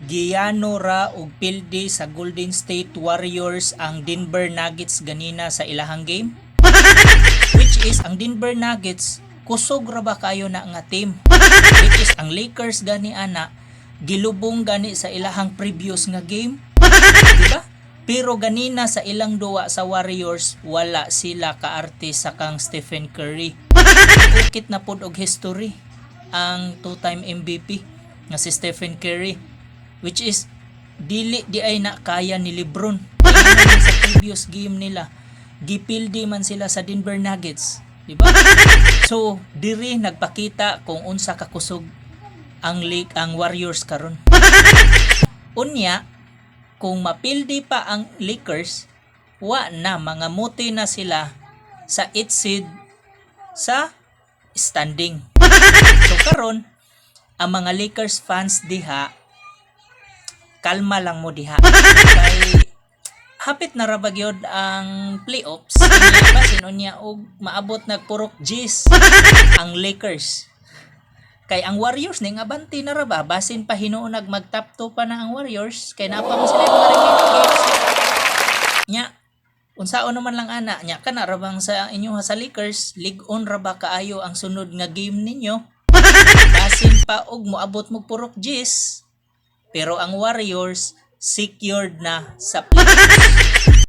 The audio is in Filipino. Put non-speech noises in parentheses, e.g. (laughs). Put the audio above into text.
Giyano ra og pildi sa Golden State Warriors ang Denver Nuggets ganina sa ilahang game. (laughs) Which is ang Denver Nuggets kusog ra ba kayo na nga team. Which is ang Lakers gani ana gilubong gani sa ilahang previous nga game. Diba? Pero ganina sa ilang duwa sa Warriors, wala sila kaarte sa kang Stephen Curry. Ukit na pod og history ang two-time MVP nga si Stephen Curry which is dili di ay na kaya ni LeBron. Sa previous game nila, gipildi man sila sa Denver Nuggets, di ba? So, diri nagpakita kung unsa ka kusog ang league ang Warriors karon. Unya, kung mapildi pa ang Lakers, wa na mga muti na sila sa 8 seed sa standing. so karon ang mga Lakers fans diha kalma lang mo diha. Kay hapit na ra ba gyud ang playoffs. Basin unya og maabot na purok G's ang Lakers. Kay ang Warriors ning abanti na ra ba basin pa hinuon nag mag top 2 pa na ang Warriors kay napa mo sila mga remaining games. Nya unsaon naman lang ana nya kana ra bang sa inyo sa Lakers league on ra ba kaayo ang sunod nga game ninyo basin pa og moabot mo purok G's pero ang Warriors secured na sa playoffs. (laughs)